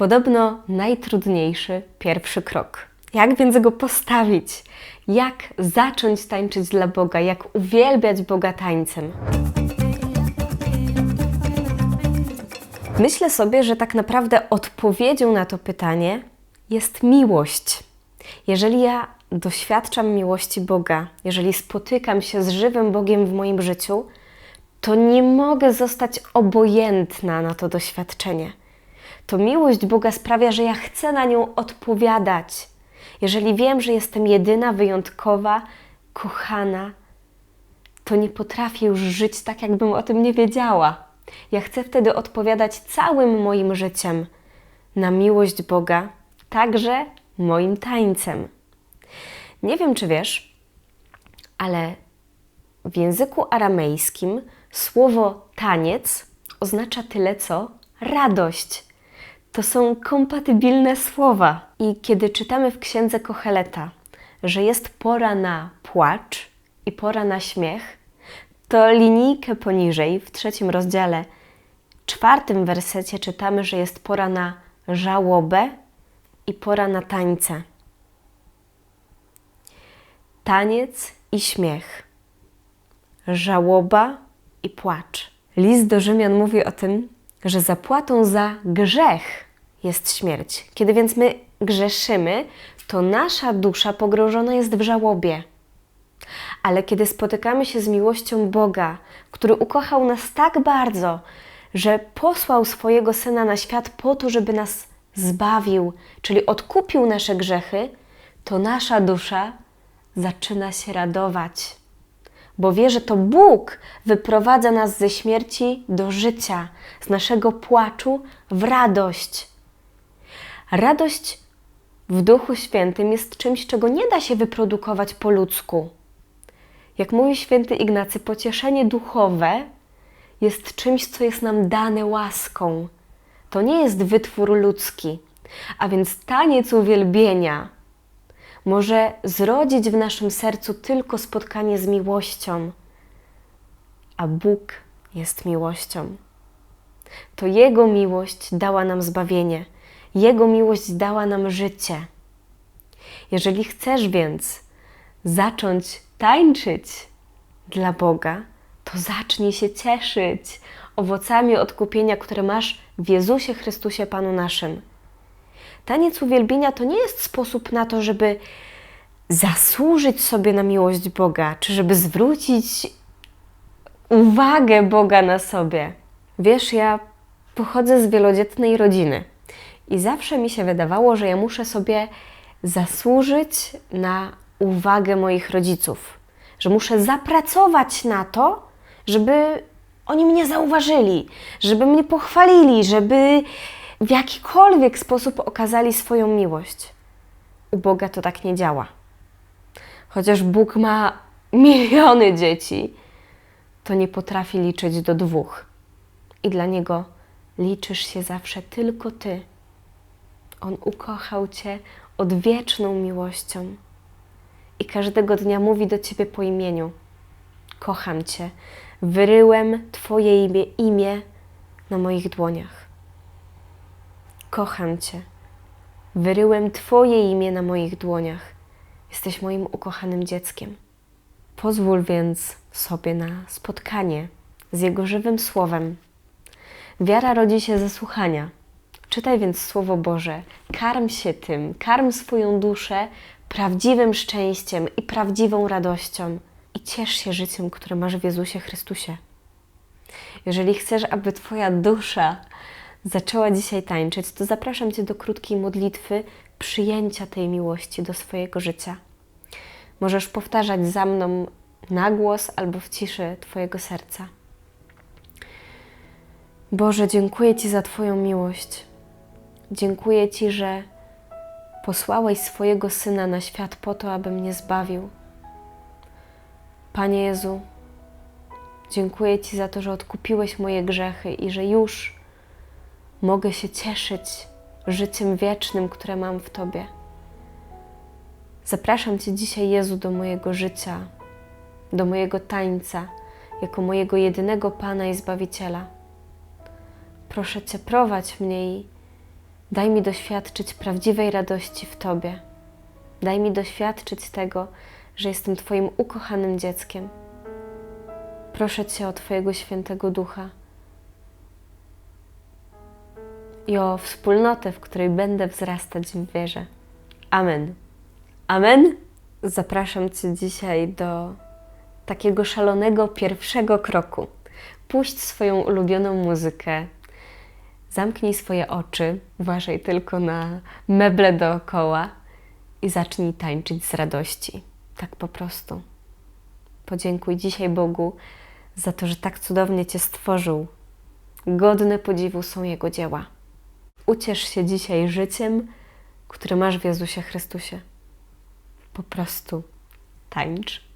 Podobno najtrudniejszy pierwszy krok. Jak więc go postawić? Jak zacząć tańczyć dla Boga? Jak uwielbiać Boga tańcem? Myślę sobie, że tak naprawdę odpowiedzią na to pytanie jest miłość. Jeżeli ja doświadczam miłości Boga, jeżeli spotykam się z żywym Bogiem w moim życiu, to nie mogę zostać obojętna na to doświadczenie. To miłość Boga sprawia, że ja chcę na nią odpowiadać. Jeżeli wiem, że jestem jedyna, wyjątkowa, kochana, to nie potrafię już żyć tak, jakbym o tym nie wiedziała. Ja chcę wtedy odpowiadać całym moim życiem na miłość Boga, także moim tańcem. Nie wiem, czy wiesz, ale w języku aramejskim słowo taniec oznacza tyle co radość. To są kompatybilne słowa. I kiedy czytamy w księdze Kocheleta, że jest pora na płacz i pora na śmiech, to linijkę poniżej, w trzecim rozdziale, czwartym wersecie czytamy, że jest pora na żałobę i pora na tańce. Taniec i śmiech, żałoba i płacz. List do Rzymian mówi o tym, że zapłatą za grzech jest śmierć. Kiedy więc my grzeszymy, to nasza dusza pogrążona jest w żałobie. Ale kiedy spotykamy się z miłością Boga, który ukochał nas tak bardzo, że posłał swojego syna na świat po to, żeby nas zbawił, czyli odkupił nasze grzechy, to nasza dusza zaczyna się radować, bo wie, że to Bóg wyprowadza nas ze śmierci do życia, z naszego płaczu w radość. Radość w Duchu Świętym jest czymś, czego nie da się wyprodukować po ludzku. Jak mówi święty Ignacy, pocieszenie duchowe jest czymś, co jest nam dane łaską. To nie jest wytwór ludzki. A więc taniec uwielbienia może zrodzić w naszym sercu tylko spotkanie z miłością, a Bóg jest miłością. To Jego miłość dała nam zbawienie, Jego miłość dała nam życie. Jeżeli chcesz więc zacząć tańczyć dla Boga, to zacznij się cieszyć owocami odkupienia, które masz w Jezusie Chrystusie Panu naszym. Taniec uwielbienia to nie jest sposób na to, żeby zasłużyć sobie na miłość Boga, czy żeby zwrócić uwagę Boga na sobie. Wiesz, ja pochodzę z wielodzietnej rodziny i zawsze mi się wydawało, że ja muszę sobie zasłużyć na uwagę moich rodziców, że muszę zapracować na to, żeby oni mnie zauważyli, żeby mnie pochwalili, żeby w jakikolwiek sposób okazali swoją miłość. U Boga to tak nie działa. Chociaż Bóg ma miliony dzieci, to nie potrafi liczyć do dwóch. I dla Niego liczysz się zawsze tylko Ty. On ukochał Cię odwieczną miłością i każdego dnia mówi do Ciebie po imieniu: Kocham Cię, wyryłem Twoje imię, imię na moich dłoniach. Kocham Cię, wyryłem Twoje imię na moich dłoniach. Jesteś moim ukochanym dzieckiem. Pozwól więc sobie na spotkanie z Jego żywym słowem. Wiara rodzi się ze słuchania. Czytaj więc Słowo Boże, karm się tym, karm swoją duszę prawdziwym szczęściem i prawdziwą radością i ciesz się życiem, które masz w Jezusie Chrystusie. Jeżeli chcesz, aby Twoja dusza zaczęła dzisiaj tańczyć, to zapraszam Cię do krótkiej modlitwy przyjęcia tej miłości do swojego życia. Możesz powtarzać za mną na głos albo w ciszy Twojego serca. Boże, dziękuję Ci za Twoją miłość. Dziękuję Ci, że posłałeś swojego Syna na świat po to, aby mnie zbawił. Panie Jezu, dziękuję Ci za to, że odkupiłeś moje grzechy i że już mogę się cieszyć życiem wiecznym, które mam w Tobie. Zapraszam Cię dzisiaj, Jezu, do mojego życia, do mojego tańca, jako mojego jedynego Pana i Zbawiciela. Proszę Cię, prowadź mnie i Daj mi doświadczyć prawdziwej radości w Tobie. Daj mi doświadczyć tego, że jestem Twoim ukochanym dzieckiem. Proszę Cię o Twojego świętego ducha i o wspólnotę, w której będę wzrastać w wierze. Amen. Amen. Zapraszam Cię dzisiaj do takiego szalonego pierwszego kroku. Puść swoją ulubioną muzykę, zamknij swoje oczy, uważaj tylko na meble dookoła i zacznij tańczyć z radości. Tak po prostu. Podziękuj dzisiaj Bogu za to, że tak cudownie Cię stworzył. Godne podziwu są Jego dzieła. Uciesz się dzisiaj życiem, które masz w Jezusie Chrystusie. Po prostu tańcz.